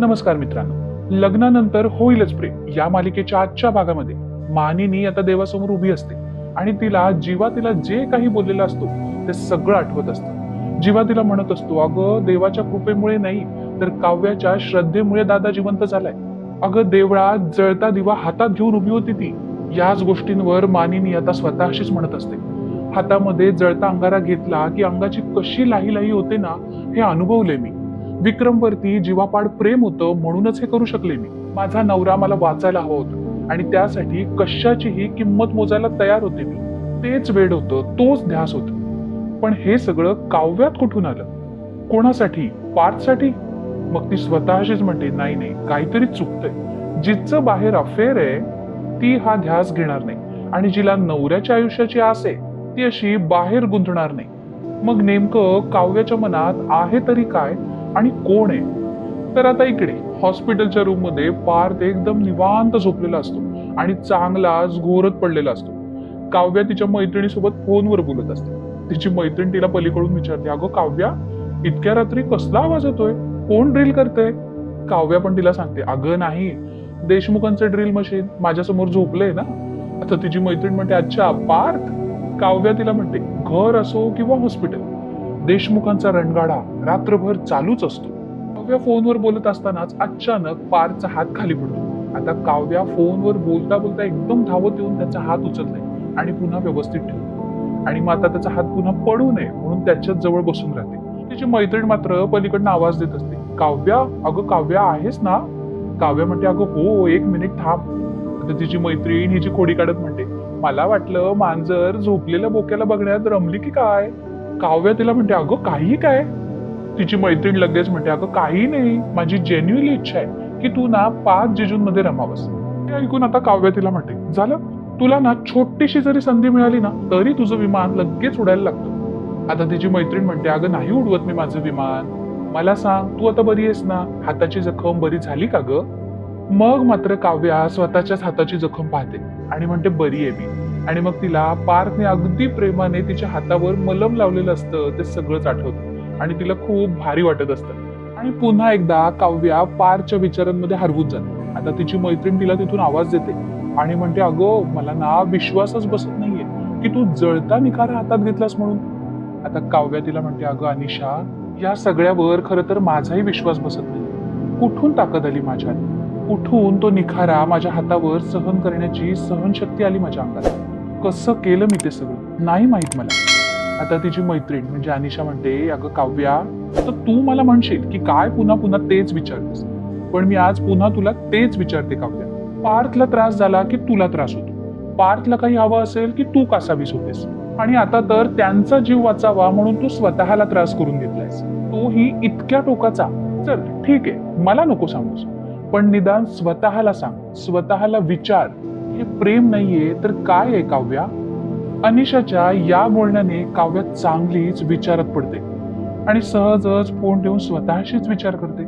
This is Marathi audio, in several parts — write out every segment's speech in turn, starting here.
नमस्कार मित्रांनो. लग्नानंतर होईलच प्रेम. या मालिकेच्या आजच्या भागामध्ये मानिनी आता देवासमोर उभी असते आणि तिला जीवा तिला जे काही बोललेलं असतो ते सगळं आठवत असतं. जीवा तिला म्हणत असतो अगं देवाच्या कृपेमुळे नाही तर काव्याच्या श्रद्धेमुळे दादा जिवंत झालाय. अगं देवळात जळता दिवा हातात घेऊन उभी होती ती. याच गोष्टींवर मानिनी आता स्वतःशीच म्हणत असते. हातामध्ये जळता अंगारा घेतला की अंगाची कशी लाही लाही होते ना हे अनुभवले मी. विक्रमवरती जीवापाड प्रेम होतं म्हणूनच हे करू शकले मी. माझा नवरा मला वाचायला हवा होता आणि त्यासाठी कशाचीही किंमत मोजायला तयार होते मी. तेच वेळ होतं तोच ध्यास होत. पण हे सगळं काव्यात कुठून आलं? कोणासाठी? पार्थसाठी मग ती स्वतःशीच म्हणते नाही नाही काहीतरी चुकतंय. जिचं बाहेर अफेअर आहे ती हा ध्यास घेणार नाही. आणि जिला नवऱ्याच्या आयुष्याची आस आहे ती अशी बाहेर गुंतणार नाही. मग नेमकं काव्याच्या मनात आहे तरी काय? आणि कोण आहे? तर आता इकडे हॉस्पिटलच्या रूममध्ये पार्थ एकदम निवांत झोपलेला असतो आणि चांगलाच घोरत पडलेला असतो. काव्या तिच्या मैत्रिणीसोबत फोनवर बोलत असते. तिची मैत्रीण तिला पलीकडून विचारते अगं काव्या इतक्या रात्री कसला आवाज येतोय? कोण ड्रिल करते काव्या पण तिला सांगते अगं नाही देशमुखांचं ड्रिल मशीन माझ्यासमोर झोपलंय ना. आता तिची मैत्रीण म्हणते अच्छा पार्थ? काव्या तिला म्हणते घर असो किंवा हॉस्पिटल देशमुखांचा रणगाडा रात्रभर चालूच असतो. काव्या फोनवर बोलत असतानाच अचानक पारचा हात खाली पडतो. आता काव्या फोनवर बोलता बोलता एकदम धावत येऊन त्याचा हात उचललाय आणि पुन्हा व्यवस्थित ठेवतो. आणि मग आता त्याचा हात पुन्हा पडू नये म्हणून त्याच्याच जवळ बसून राहते. तिची मैत्रीण मात्र पलीकडनं आवाज देत असते. काव्या अगं काव्या आहेस ना? काव्या म्हणते अगं हो एक मिनिट थांब. आता तिची मैत्रीण हिची खोडी काढत म्हणते मला वाटलं मांजर झोपलेल्या बोक्याला बघण्यात रमली की काय? काव्या तिला म्हणते अगं काही काय? तिची मैत्रीण लगेच म्हणते अगं काही नाही. माझी जेन्युअली इच्छा आहे की तू ना पाच जिजूंमध्ये रमावस. हे ऐकून आता काव्या तिला म्हणते झालं? तुला ना छोटीशी जरी संधी मिळाली ना तरी तुझं विमान लगेच उडायला लागतं. आता तिची मैत्रीण म्हणते अगं नाही उडवत मी माझं विमान. मला सांग तू आता बरी आहेस ना? हाताची जखम बरी झाली का ग? मग मात्र काव्या स्वतःच्याच हाताची जखम पाहते आणि म्हणते बरी आहे मी. आणि मग तिला पार्थने अगदी प्रेमाने तिच्या हातावर मलम लावलेलं असतं ते सगळंच आठवतं. आणि तिला खूप भारी वाटत असतं. आणि पुन्हा एकदा काव्या पारच्या विचारांमध्ये हरवून जाते. आता तिची मैत्रीण तिला तिथून आवाज देते. आणि म्हणते अगं मला ना विश्वासच बसत नाहीये. की तू जळता निखारा हातात घेतलास म्हणून? आता काव्या तिला म्हणते अगं अनिशा या सगळ्यावर खरं तर माझाही विश्वास बसत नाही. कुठून ताकद आली माझ्यात? कुठून तो निखारा माझ्या हातावर सहन करण्याची सहनशक्ती आली माझ्या अंगात? कसं केलं मी ते सगळं? नाही माहीत मला. आता तिची मैत्रीण म्हणजे अनिशा म्हणते अगं काव्या तर तू मला म्हणशील की काय पुन्हा पुन्हा तेच विचारतेस? पण मी आज पुन्हा तुला तेच विचारते काव्या. पार्थला त्रास झाला की तुला त्रास होतो. पार्थला काही हवं असेल की तू कासावीस होतेस. आणि आता तर त्यांचा जीव वाचावा म्हणून तू स्वतःला त्रास करून घेतलायस. तोही इतक्या टोकाचा. चल ठीक आहे मला नको सांगूस. पण निदान स्वतःला सांग. स्वतःला विचार. हे प्रेम नाहीये तर काय आहे काव्या? अनिशाच्या या बोलण्याने काव्या चांगलीच विचारत पडते आणि सहजच फोन ठेवून स्वतःशीच विचार करते.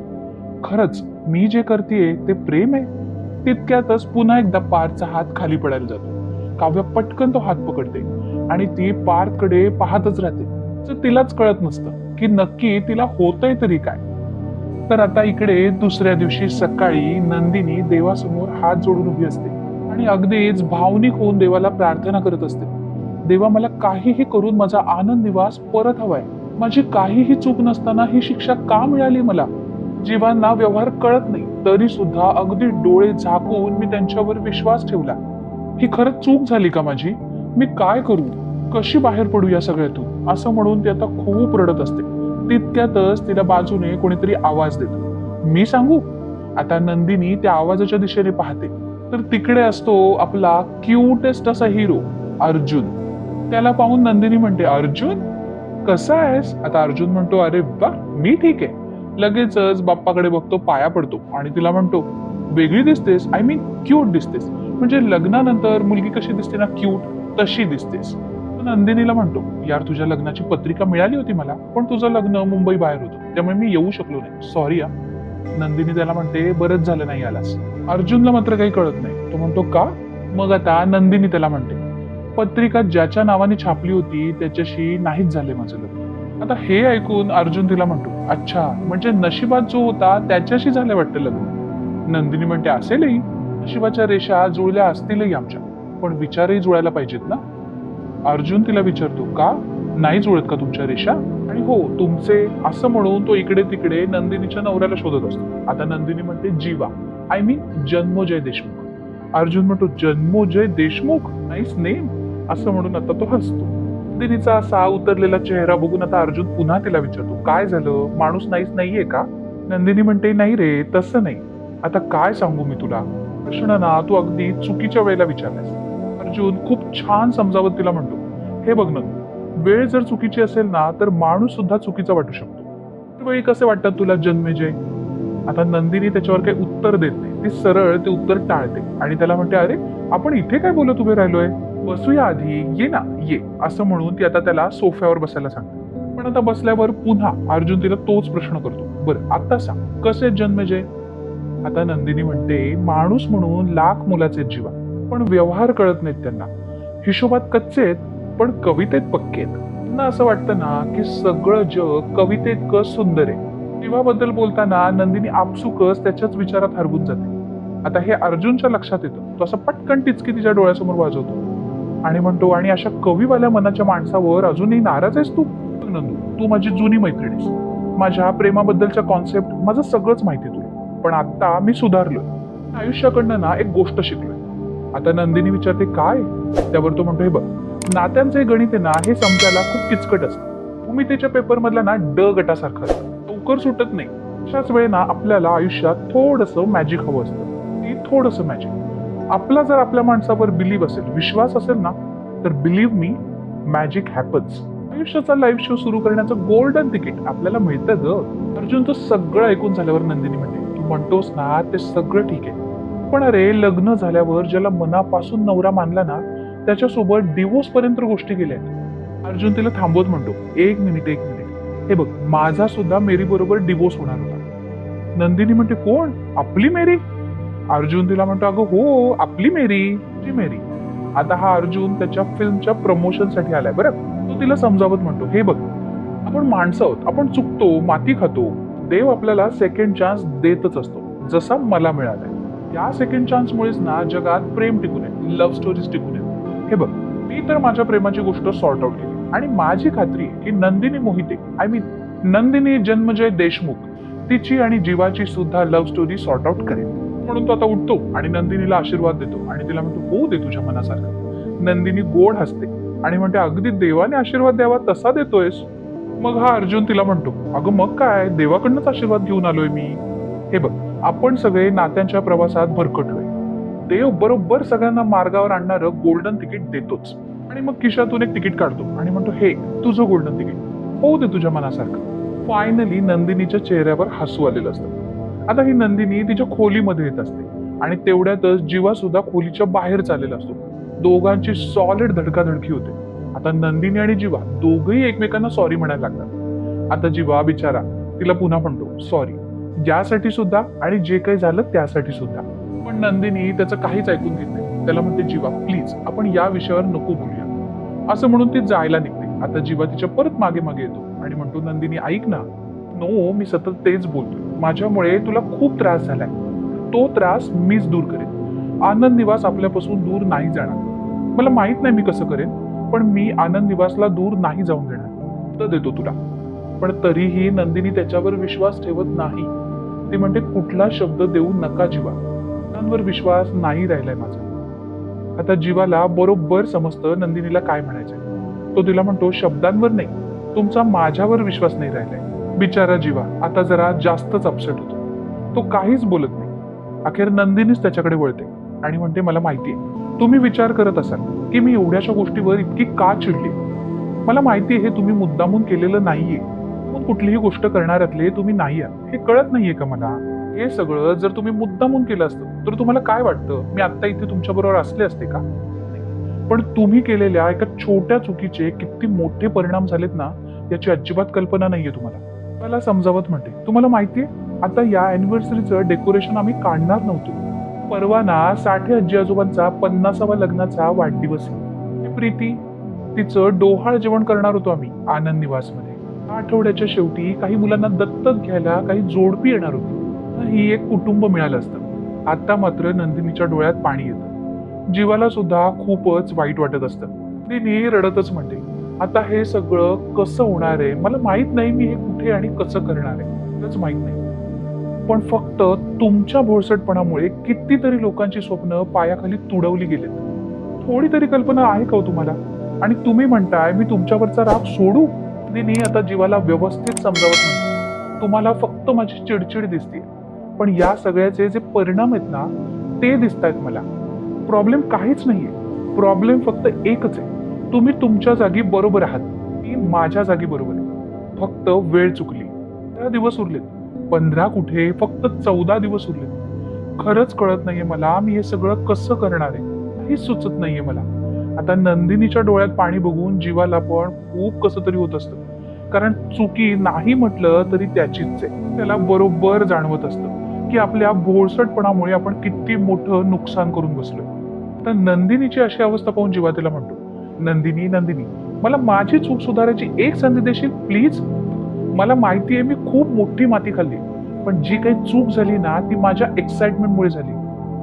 खरंच मी जे करतेय ते प्रेम आहे? तितक्यातच पुन्हा एकदा पारचा हात खाली पडायला जातो. काव्य पटकन तो हात पकडते आणि ती पार्थकडे पाहतच राहते. तर तिलाच कळत नसतं की नक्की तिला होतंय तरी काय. तर आता इकडे दुसऱ्या दिवशी सकाळी नंदिनी देवासमोर हात जोडून उभी असते. आणि अगदीच भावनिक होऊन देवाला प्रार्थना करत असते. देवा मला काहीही करून माझा आनंद निवास परत हवाय. माझी काहीही चूक नसताना ही शिक्षा का मिळाली मला? जीवांना व्यवहार कळत नाही तरी सुद्धा अगदी डोळे झाकून मी त्यांच्यावर विश्वास ठेवला. ही खरंच चूक झाली का माझी? मी काय करू? कशी बाहेर पडू या सगळ्यातून? असं म्हणून ती आता खूप रडत असते. तितक्यातच तिला बाजूने कोणीतरी आवाज देतो. मी सांगू? आता नंदिनी त्या आवाजाच्या दिशेने पाहते. तर तिकडे असतो आपला क्यूटेस्ट असा हिरो अर्जुन. त्याला पाहून नंदिनी म्हणते अर्जुन कसा आहेस? आता अर्जुन म्हणतो अरे बा मी ठीक आहे. लगेचच बाप्पाकडे बघतो पाया पडतो आणि तिला म्हणतो वेगळी दिसतेस आय मीन क्यूट दिसतेस. म्हणजे लग्नानंतर मुलगी कशी दिसते ना क्यूट तशी दिसतेस. नंदिनीला म्हणतो यार तुझ्या लग्नाची पत्रिका मिळाली होती मला पण तुझं लग्न मुंबई बाहेर होतं त्यामुळे मी येऊ शकलो नाही. सॉरी या नंदिनी त्याला म्हणते बरंच झालं नाही आलास अर्जुनला मात्र काही कळत नाही. तो म्हणतो का? मग आता नंदिनी त्याला म्हणते पत्रिका ज्याच्या नावाने छापली होती त्याच्याशी नाहीच झाले माझं लग्न. आता हे ऐकून अर्जुन तिला म्हणतो अच्छा म्हणजे नशिबात जो होता त्याच्याशी झालं वाटतं लग्न. नंदिनी म्हणते असेलही. नशिबाच्या रेषा जुळल्या असतीलही आमच्या पण विचारही जुळायला पाहिजेत ना? अर्जुन तिला विचारतो का? नाही जुळत का तुमच्या रेषा? आणि हो तुमचे असं म्हणून तो इकडे तिकडे नंदिनीच्या नवऱ्याला शोधत असतो. आता नंदिनी म्हणते जीवा. I mean Janmojay Deshmukh. Arjun म्हणतो जन्मोजय देशमुख? नाईस नेम असं म्हणून आता तो हसतो. नंदिनीचा असा उतरलेला चेहरा बघून आता अर्जुन पुन्हा तिला विचारतो काय झालं? माणूस नाहीच नाहीये का? नंदिनी म्हणते नाही रे तसं नाही. आता काय सांगू मी तुला? प्रश्न ना तू अगदी चुकीच्या वेळेला विचारलास अर्जुन खूप छान समजावत तिला म्हणतो हे बघ नंदू वेळ जर चुकीची असेल ना तर माणूस सुद्धा चुकीचा वाटू शकतो. वेळी कसे वाटतात तुला जन्मेजय आता नंदिनी त्याच्यावर काही उत्तर देत नाही. ती सरळ ते उत्तर टाळते. आणि त्याला म्हणते अरे आपण इथे काय बोलत उभे राहिलोय? बसूया आधी. ये ना ये. असं म्हणून ती आता त्याला सोफ्यावर बसायला सांगते. पण आता बसल्यावर पुन्हा अर्जुन तिला तोच प्रश्न करतो. बरं आता सांग कसे जन्मजय आता नंदिनी म्हणते माणूस म्हणून लाख मुलाचे जीवा. पण व्यवहार कळत नाहीत त्यांना. हिशोबात कच्चे आहेत पण कवितेत पक्के आहेत. त्यांना असं वाटतं ना की सगळं जग कवितेत सुंदर आहे. शिवाबद्दल बोलताना नंदिनी आपसुकच त्याच्याच विचारात हरवून जाते. आता हे अर्जुनच्या लक्षात येतं. तो असं पटकन टिचकी तिच्या डोळ्यासमोर वाजवतो. आणि म्हणतो आणि अशा कवीवाल्या मनाच्या माणसावर अजूनही नाराज आहेस तू? नंदू तू माझी जुनी मैत्रीण आहेस. माझ्या प्रेमाबद्दलच्या कॉन्सेप्ट माझं सगळंच माहिती आहे तुला. पण आता मी सुधारलोय. आयुष्याकडनं ना एक गोष्ट शिकलोय. आता नंदिनी विचारते काय? त्यावर तो म्हणतो हे बघ नात्यांचं हे गणित आहे ना हे समजायला खूप किचकट असतं. तुम्ही त्याच्या पेपरमधल्या ना ड गटासारखं असतं. लवकर सुटत नाही. अशाच वेळे ना आपल्याला आयुष्यात थोडस मॅजिक हवं असतं. ती थोडस मॅजिक आपला जर आपल्या माणसावर बिलीव्ह असेल विश्वास असेल ना तर बिलीव्ह मी मॅजिक हॅपन्स आयुष्याचा लाईव्ह शो सुरू करण्याचं गोल्डन तिकीट आपल्याला मिळतं ग. अर्जुन तो सगळं ऐकून झाल्यावर नंदिनी म्हणते तू म्हणतोस ना ते सगळं ठीक आहे. पण अरे लग्न झाल्यावर ज्याला मनापासून नवरा मानला ना त्याच्यासोबत डिवोर्स पर्यंत गोष्टी केल्या आहेत. अर्जुन तिला थांबवत म्हणतो एक मिनिट एक मिनिट हे बघ माझा सुद्धा मेरी बरोबर डिवोर्स होणार होता. नंदिनी म्हणते कोण? आपली मेरी? अर्जुन तिला म्हणतो अगं हो आपली मेरी जी मेरी. आता हा अर्जुन त्याच्या फिल्मच्या प्रमोशनसाठी आलाय बरं? तो तिला समजावत म्हणतो हे बघ आपण माणसं आहोत आपण चुकतो माती खातो देव आपल्याला सेकंड चान्स देतच असतो जसा मला मिळालाय. या सेकंड चान्समुळेच ना जगात प्रेम टिकून आहे लव्ह स्टोरीज टिकून आहेत. हे बघ मी तर माझ्या प्रेमाची गोष्ट सॉर्ट आउट केली. आणि माझी खात्री आहे की नंदिनी मोहिते आय मीन नंदिनी जन्मजय देशमुख तिची आणि जीवाची सुद्धा लव्ह स्टोरी सॉर्ट आउट करेल. म्हणून तो आता उठतो आणि नंदिनीला आशीर्वाद देतो आणि तिला म्हणतो होऊ दे तुझ्या मनासारखं. नंदिनी गोड हसते आणि म्हणते अगदी देवाने आशीर्वाद द्यावा तसा देतोयस. मग हा अर्जुन तिला म्हणतो अगं मग काय? देवाकडनंच आशीर्वाद घेऊन आलोय मी. हे बघ आपण सगळे नात्यांच्या प्रवासात भरकटलोय. देव बरोबर सगळ्यांना मार्गावर आणणारं गोल्डन तिकीट देतोच. आणि मग खिशातून एक तिकीट काढतो आणि म्हणतो हे तुझं गोल्डन तिकीट होऊ दे तुझ्या मनासारखं. फायनली नंदिनीच्या चेहऱ्यावर हसू आलेलं असतं. आता ही नंदिनी तिच्या खोलीमध्ये येत असते आणि तेवढ्यातच जीवा सुद्धा खोलीच्या बाहेर चाललेला असतो. दोघांची सॉलिड धडकाधडकी होते. आता नंदिनी आणि जीवा दोघही एकमेकांना सॉरी म्हणायला लागतात. आता जीवा बिचारा तिला पुन्हा म्हणतो सॉरी यासाठी सुद्धा आणि जे काही झालं त्यासाठी सुद्धा. पण नंदिनी त्याचं काहीच ऐकून घेत नाही. त्याला म्हणते जीवा प्लीज आपण या विषयावर नको बोलूया. असं म्हणून ती जायला निघते. आता जीवा तिच्या परत मागे मागे येतो आणि म्हणतो नंदिनी ऐक ना. नो मी सतत तेच बोलतो माझ्यामुळे तुला खूप त्रास झालाय. तो त्रास मीच दूर करेन. आनंद निवास आपल्यापासून दूर नाही जाणार. मला माहीत नाही मी कसं करेन पण मी आनंद निवासला दूर नाही जाऊन देणार. तर देतो तुला. पण तरीही नंदिनी त्याच्यावर विश्वास ठेवत नाही. ती म्हणते कुठला शब्द देऊ नका जीवा. स्वप्नांवर विश्वास नाही राहिलाय माझा. आता जीवाला बरोबर समजतं नंदिनीला काय म्हणायचंय. तो तिला म्हणतो शब्दांवर नाही तुमचा माझ्यावर विश्वास नाही राहिलाय. बिचारा जीवा आता जरा जास्तच अपसेट होतो. तो काहीच बोलत नाही. अखेर नंदिनीच त्याच्याकडे वळते आणि म्हणते मला माहितीये तुम्ही विचार करत असाल की मी एवढ्याशा गोष्टीवर इतकी का चिडली? मला माहितीये हे तुम्ही मुद्दामून केलेलं नाहीये. कुठलीही गोष्ट करणाऱ्यातले तुम्ही नाही आहात. हे कळत नाहीये का मला? हे सगळं जर तुम्ही मुद्दामून केलं असतं तर तुम्हाला काय वाटतं? मी आत्ता इथे तुमच्या बरोबर असले असते का? पण तुम्ही केलेल्या एका छोट्या चुकीचे किती मोठे परिणाम झालेत ना याची अजिबात कल्पना नाहीये तुम्हाला. मला समजावत म्हणते तुम्हाला माहितीये आता या अॅनिव्हर्सरीचं डेकोरेशन आम्ही काढणार नव्हतो. परवा ना साठे आजी आजोबांचा पन्नासावा लग्नाचा वाढदिवस आहे. ती प्रीती तिचं डोहाळ जेवण करणार होतो आम्ही आनंद निवासमध्ये. आठवड्याच्या शेवटी काही मुलांना दत्तक घ्यायला काही जोडपी येणार होती. ही एक कुटुंब मिळालं असतं. आता मात्र नंदिनीच्या डोळ्यात पाणी येतं. जीवाला सुद्धा खूपच वाईट वाटत असतं. नंदिनी रडतच म्हणते आता हे सगळं कसं होणार आहे? मला माहीत नाही मी हे कुठे आणि कसं करणार आहे. माहीत नाही. पण फक्त तुमच्या भोळसटपणामुळे कितीतरी लोकांची स्वप्न पायाखाली तुडवली गेलेत. थोडी तरी कल्पना आहे का हो तुम्हाला? आणि तुम्ही म्हणताय मी तुमच्यावरचा राग सोडू? दिनी आता जीवाला व्यवस्थित समजावत नाही तुम्हाला फक्त माझी चिडचिड दिसते पण या सगळ्याचे जे परिणाम आहेत ना ते दिसत आहेत मला. प्रॉब्लेम काहीच नाहीये. प्रॉब्लेम फक्त एकच आहे. तुम्ही तुमच्या जागी बरोबर आहात. मी माझ्या जागी बरोबर आहे. फक्त वेळ चुकली. पंधरा दिवस उरलेत. पंधरा कुठे? फक्त चौदा दिवस उरलेत. खरंच कळत नाहीये मला मी हे सगळं कसं करणार आहे. हे सुचत नाहीये मला. आता नंदिनीच्या डोळ्यात पाणी बघून जीवाला पण खूप कसं तरी होत असतं. कारण चुकी नाही म्हटलं तरी त्याचीच आहे. त्याला बरोबर जाणवत असतं. की आपल्या भोळसटपणामुळे आपण किती मोठं नुकसान करून बसलोय. तर नंदिनीची अशी अवस्था पाहून जीवा तिला म्हणतो नंदिनी नंदिनी मला माझी चूक सुधारायची एक संधी देशील प्लीज? मला माहिती आहे मी खूप मोठी माती खाल्ली पण जी काही चूक झाली ना ती माझ्या एक्साइटमेंटमुळे झाली.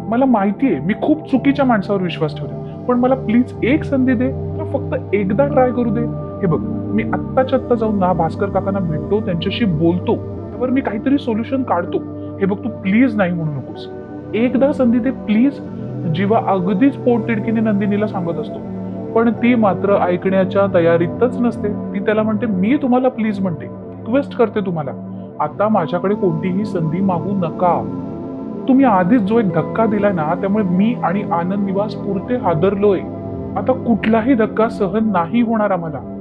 मला माहिती आहे मी खूप चुकीच्या माणसावर विश्वास ठेवला पण मला प्लीज एक संधी दे मला फक्त एकदा ट्राय करू दे. हे बघ मी आत्ताच्या आत्ता जाऊन ना भास्कर काकांना भेटतो त्यांच्याशी बोलतो त्यावर मी काहीतरी सोल्युशन काढतो. हे बघ तू प्लीज नाही म्हणू नकोस. एकदा संधी ते प्लीज जीवा अगदीच पोटतिडकीने नंदिनीला सांगत असतो. पण ती मात्र ऐकण्याच्या तयारीतच नसते. ती त्याला म्हणते मी तुम्हाला प्लीज म्हणते. रिक्वेस्ट करते तुम्हाला. आता माझ्याकडे कोणतीही संधी मागू नका. तुम्ही आधीच जो एक धक्का दिला ना त्यामुळे मी आणि आनंद निवास पुरते हादरलोय. आता कुठलाही धक्का सहन नाही होणार आम्हाला.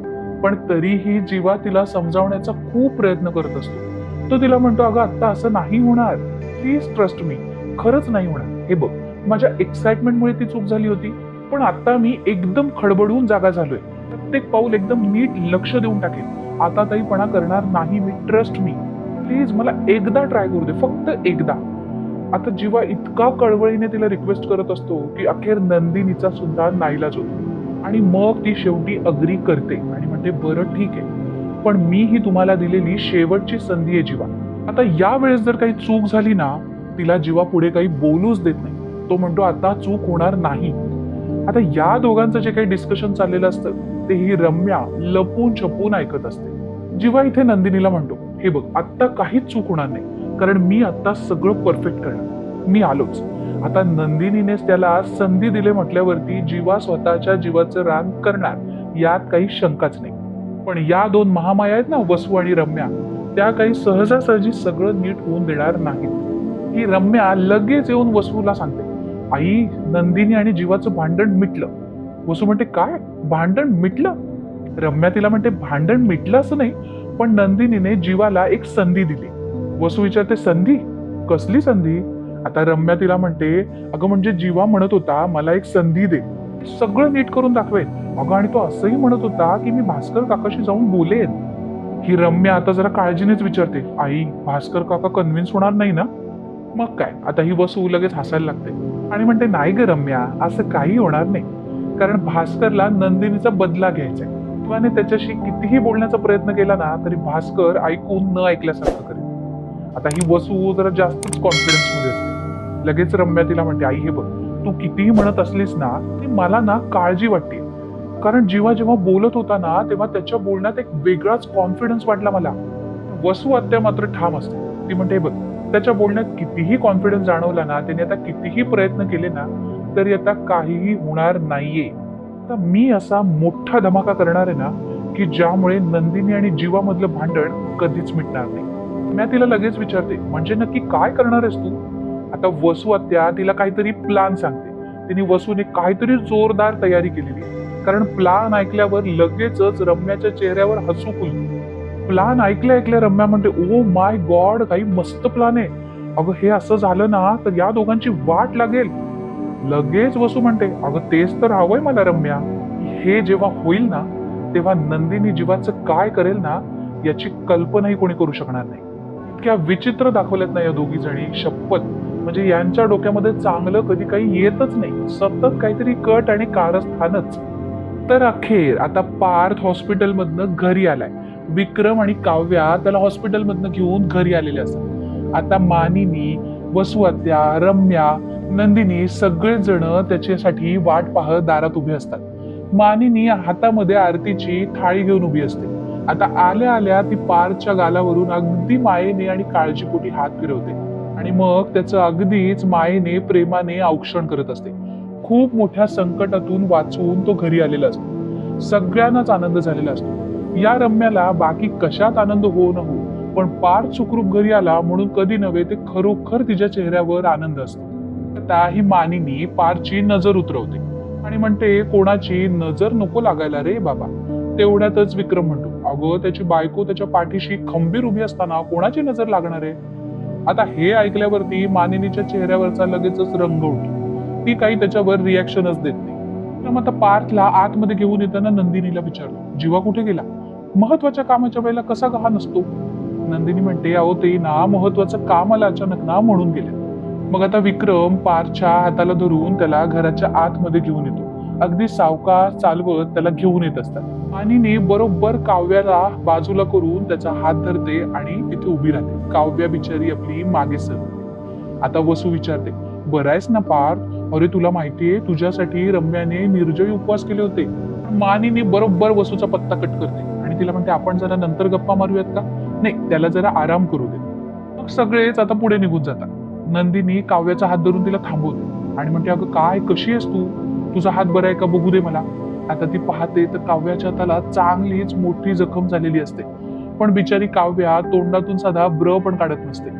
पण तरीही जीवा तिला समजावण्याचा खूप प्रयत्न करत असतो. तो तिला म्हणतो अगं आत्ता असं नाही होणार. प्लीज ट्रस्ट मी खरंच नाही होणार. हे बघ माझ्या एक्साइटमेंटमुळे ती चूक झाली होती पण आता मी एकदम खडबडून जागा झालोय. प्रत्येक पाऊल एकदम नीट लक्ष देऊन टाकेल आता ताईपणा करणार नाही मी ट्रस्ट मी प्लीज मला एकदा ट्राय करू दे फक्त एकदा. आता जीवा इतका कळवळीने तिला रिक्वेस्ट करत असतो की अखेर नंदिनीचा सुद्धा नाईलाज होतो. आणि मग ती शेवटी अग्री करते आणि म्हणते बरं ठीक आहे. पण मी ही तुम्हाला दिलेली शेवटची संधी आहे जीवा. आता या वेळेस जर काही चूक झाली ना तिला जीवा पुढे काही बोलूच देत नाही. तो म्हणतो आता चूक होणार नाही. आता या दोघांचं जे काही डिस्कशन चाललेलं असतं ते ही रम्या लपून छपून ऐकत असते. जीवा इथे नंदिनीला म्हणतो हे बघ आत्ता काहीच चूक होणार नाही कारण मी आता सगळं परफेक्ट करणार. मी आलोच. आता नंदिनीनेच त्याला संधी दिले म्हटल्यावरती जीवा स्वतःच्या जीवाचं रान करणार यात काही शंकाच नाही. पण या दोन महामाया आहेत ना वसू आणि रम्या त्या काही सहजासहजी सगळं नीट होऊन देणार नाहीत. ही रम्या लगेच येऊन वसूला सांगते आई नंदिनी आणि जीवाचं भांडण मिटलं. वसू म्हणते काय? भांडण मिटलं? रम्या तिला म्हणते भांडण मिटलं असं नाही पण नंदिनीने जीवाला एक संधी दिली. वसू विचारते संधी? कसली संधी? आता रम्या तिला म्हणते अगं म्हणजे जीवा म्हणत होता मला एक संधी दे. सगळं नीट करून दाखवेन. अगं आणि तो असंही म्हणत होता की मी भास्कर काकाशी जाऊन बोलेन. ही रम्या आता जरा काळजीनेच विचारते. आई भास्कर काका कन्व्हिन्स होणार नाही ना? मग काय? आता ही वसू लगेच हसायला लागते. आणि म्हणते नाही ग रम्या असं काही होणार नाही. कारण भास्करला नंदिनीचा बदला घ्यायचा आहे. शिवाने त्याच्याशी कितीही बोलण्याचा प्रयत्न केला ना तरी भास्कर ऐकून न ऐकल्यासारखं करेल. आता ही वसू जरा जास्तच कॉन्फिडन्समध्ये असते. लगेच रम्या तिला म्हणते आई हे बघ तू कितीही म्हणत असलीस ना ती मला ना काळजी वाटते. कारण जेव्हा जेव्हा बोलत होता ना तेव्हा त्याच्या बोलण्यात एक वेगळाच कॉन्फिडन्स वाटला मला. वसू आत्या मात्र ठाम असते. ती म्हणते बघ त्याच्या बोलण्यात कितीही कॉन्फिडन्स जाणवला ना त्याने आता कितीही प्रयत्न केले ना तरी आता काहीही होणार नाहीये. आता मी असा मोठा धमाका करणार आहे ना की ज्यामुळे नंदिनी आणि जीवामधलं भांडण कधीच मिटणार नाही. मी तिला लगेच विचारते म्हणजे नक्की काय करणार आहेस तू? आता वसू आत्या तिला काहीतरी प्लान सांगते. तिने वसूने काहीतरी जोरदार तयारी केलेली आहे. कारण प्लान ऐकल्यावर लगेचच रम्याच्या चेहऱ्यावर हसू फुल. प्लान ऐकल्या ऐकल्या रम्या म्हणते ओ माय गॉड काही मस्त प्लान आहे. अगं हे असं झालं ना तर या दोघांची वाट लागेल. लगेच वसू म्हणते अगं तेच तर हवंय मला रम्या. हे जेव्हा होईल ना तेव्हा नंदिनी जीवाचं काय करेल ना याची कल्पनाही कोणी करू शकणार नाही. इतक्या विचित्र दाखवल्यात ना या दोघी जणी शपथ. म्हणजे यांच्या डोक्यामध्ये चांगलं कधी काही येतच नाही. सतत काहीतरी कट आणि कारस्थानच. तर अखेर आता पार्थ हॉस्पिटलमधनं घरी आलाय. विक्रम आणि काव्या त्याला हॉस्पिटलमधनं घेऊन घरी आलेले असतात. आता मानिनी वसुआत्या रम्या नंदिनी सगळेजण त्याच्यासाठी वाट पाहत दारात उभे असतात. मानिनी हातामध्ये आरतीची थाळी घेऊन उभी असते. आता आल्या आल्या ती पारच्या गालावरून अगदी मायेने आणि काळजीपोटी हात फिरवते. आणि मग त्याचं अगदीच मायेने प्रेमाने औक्षण करत असते. खूप मोठ्या संकटातून वाचून तो घरी आलेला असतो. सगळ्यांनाच आनंद झालेला असतो. या रम्याला बाकी कशात आनंद हो न हो पण पार सुखरूप घरी आला म्हणून कधी नव्हे ते खरोखर तिच्या चेहऱ्यावर आनंद असतो. त्याही ही मानिनी पारची नजर उतरवते आणि म्हणते कोणाची नजर नको लागायला रे बाबा. तेवढ्यातच विक्रम म्हणतो अगं त्याची बायको त्याच्या पाठीशी खंबीर उभी असताना कोणाची नजर लागणार आहे? आता हे ऐकल्यावरती मानिनीच्या चेहऱ्यावरचा लगेचच रंग उठतो. ती काही त्याच्यावर रिॲक्शनच देत नाही. तर मग आता पार्थला आतमध्ये घेऊन येताना नंदिनीला विचारलं जीवा कुठे गेला? महत्त्वाच्या कामाच्या वेळेला कसा गहा नसतो नंदिनी म्हणते अहो ते ना महत्वाचं काम आलं अचानक ना म्हणून गेले. मग आता विक्रम पारच्या हाताला धरून त्याला घराच्या आतमध्ये घेऊन येतो. अगदी सावकाश चालवत त्याला घेऊन येत असतात. पाणीने बरोबर काव्याला बाजूला करून त्याचा हात धरते आणि तिथे उभी राहते. काव्या बिचारी आपली मागे सर आता वसू विचारते बरं आहेस ना पार्थ अरे तुला माहितीये तुझ्यासाठी रम्याने निर्जयी उपवास केले होते. मानीने बरोबर वसूचा पत्ता कट करते. आणि तिला म्हणते आपण जरा नंतर गप्पा मारूयात का? नाही त्याला जरा आराम करू दे. मग सगळेच आता पुढे निघून जातात. नंदिनी काव्याचा हात धरून तिला थांबवते. आणि म्हणते अगं काय कशी आहेस तू? तुझा हात बरा आहे का? बघू दे मला. आता ती पाहते तर काव्याच्या हाताला चांगलीच मोठी जखम झालेली असते. पण बिचारी काव्या तोंडातून साधा ब्र पण काढत नसते.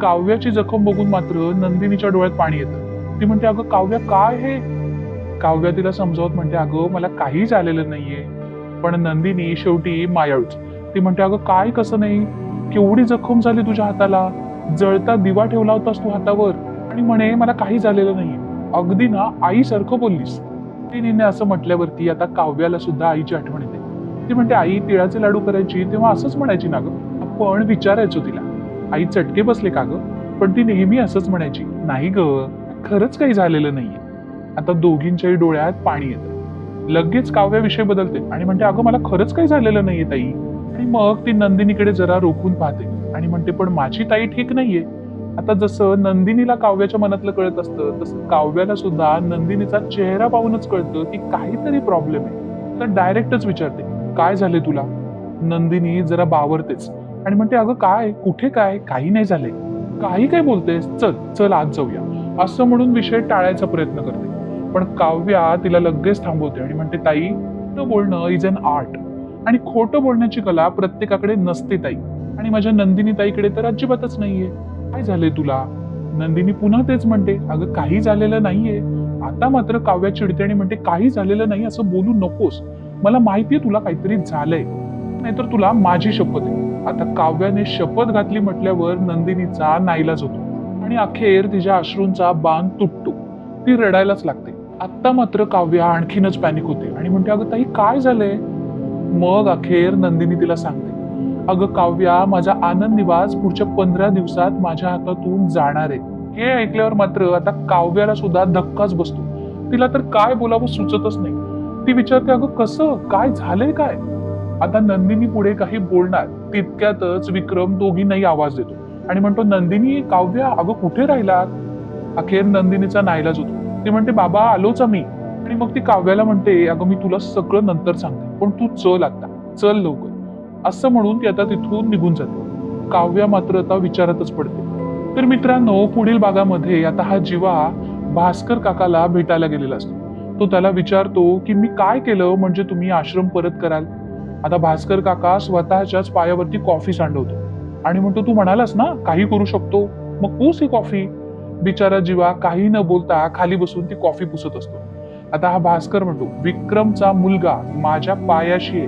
काव्याची जखम बघून मात्र नंदिनीच्या डोळ्यात पाणी येतं. ती म्हणते अगं काव्य काय हे? काव्या तिला समजावत म्हणते अगं मला काही झालेलं नाहीये पण नंदिनी शेवटी मायाळूच. ती म्हणते अगं काय कसं नाही? केवढी जखम झाली तुझ्या हाताला? जळता दिवा ठेवला होतास तू हातावर? आणि म्हणे मला काही झालेलं नाहीये. अगदी ना आईसारखं बोललीस. तिने असं म्हटल्यावरती आता काव्याला सुद्धा आईची आठवण येते. ती म्हणते आई तिळाचे लाडू करायची? तेव्हा असंच म्हणायची ना ग. आपण विचारायचो तिला. आई चटके बसले का ग? पण ती नेहमी असंच म्हणायची नाही गं. खरंच काही झालेलं नाहीये. आता दोघींच्याही डोळ्यात पाणी येतं. लगेच काव्याविषयी बदलते. आणि म्हणते अगं मला खरंच काही झालेलं नाहीये ताई. आणि मग ती नंदिनीकडे जरा रोखून पाहते. आणि म्हणते पण माझी ताई ठीक नाहीये. आता जसं नंदिनीला काव्याच्या मनातलं कळत असतं तसं काव्याला सुद्धा नंदिनीचा चेहरा पाहूनच कळतं की काहीतरी प्रॉब्लेम आहे. तर डायरेक्टच विचारते काय झाले तुला? नंदिनी जरा बावरतेच. आणि म्हणते अगं काय? कुठे काय? काही नाही झाले काही काय बोलतेस? चल चल आज जाऊया. असं म्हणून विषय टाळायचा प्रयत्न करते. पण काव्या तिला लगेच थांबवते आणि म्हणते ताई खोटं बोलणं इज अन आर्ट आणि खोटं बोलण्याची कला प्रत्येकाकडे नसते ताई. आणि माझ्या नंदिनी ताईकडे तर अजिबातच नाहीये. काय झाले तुला? नंदिनी पुन्हा तेच म्हणते अगं काही झालेलं नाहीये. आता मात्र काव्या चिडते आणि म्हणते काही झालेलं नाही असं बोलू नकोस. मला माहितीये तुला काहीतरी झालंय. नाहीतर तुला माझी शपथ आहे. आता काव्याने शपथ घातली म्हटल्यावर नंदिनीचा नाईलाज होतो. आणि अखेर तिच्या अश्रूंचा बांध तुटतो. ती रडायलाच लागते. आत्ता मात्र काव्या आणखीनच पॅनिक होते आणि म्हणते अगं ताई काय झालंय? मग अखेर नंदिनी तिला सांगते अगं काव्या माझा आनंद निवास पुढच्या पंधरा दिवसात माझ्या हातातून जाणार आहे. हे ऐकल्यावर मात्र आता काव्याला सुद्धा धक्काच बसतो. तिला तर काय बोलावं सुचतच नाही. ती विचारते अगं कसं? काय झालंय काय? आता नंदिनी पुढे काही बोलणार तितक्यातच विक्रम दोघींनाही आवाज देतो. आणि म्हणतो नंदिनी काव्या अगं कुठे राहिलात? अखेर नंदिनीचा नाईलाज होतो. ती म्हणते बाबा आलोच मी आणि मग ती काव्याला म्हणते अगं मी तुला सगळं नंतर सांगते पण तू चल आता चल लवकर. असं म्हणून ती आता तिथून निघून जाते. काव्या मात्र आता विचारातच पडते. तर मित्रांनो पुढील भागामध्ये आता हा जीवा भास्कर काकाला भेटायला गेलेला असतो. तो त्याला विचारतो की मी काय केलं? म्हणजे तुम्ही आश्रम परत कराल? आता भास्कर काका स्वतःच्याच पायावरती कॉफी सांडवतो. आणि म्हणतो तू म्हणालास ना काही करू शकतो. मग पूस ही कॉफी बिचारा जीवा काही न बोलता खाली बसून ती कॉफी पुसत असतो. आता हा भास्कर म्हणतो विक्रमचा मुलगा माझ्या पायाशी आहे.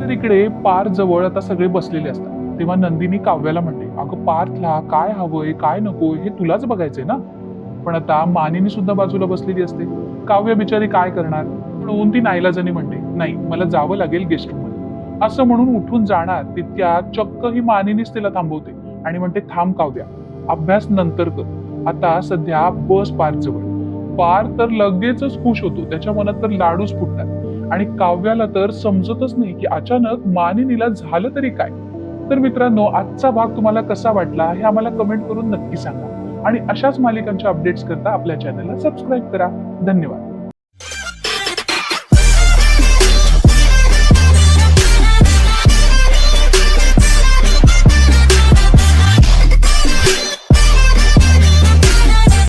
तर इकडे पार जवळ आता सगळे बसलेले असतात. तेव्हा नंदिनी काव्याला म्हणते अगं पार्थला काय हवंय काय नको हे तुलाच बघायचंय ना? पण आता मानिनी सुद्धा बाजूला बसलेली असते. काव्य बिचारी काय करणार? म्हणून ती नाईलाजानी म्हणते नाही मला जावं लागेल गेस्ट रूम असं म्हणून उठून जाणार तितक्या चक्क ही मानिनीच तिला थांबवते. आणि म्हणते थांब काव्या अभ्यास नंतर कर. आता सध्या बस पार जवळ. पार तर लगेचच खुश होतो त्याच्या मनात तर लाडूच फुटतात. आणि काव्याला तर समजतच नाही की अचानक मानिनीला झालं तरी काय. तर मित्रांनो आजचा भाग तुम्हाला कसा वाटला हे आम्हाला कमेंट करून नक्की सांगा. आणि अशाच मालिकांच्या अपडेट्स करता आपल्या चॅनलला सबस्क्राईब करा. धन्यवाद.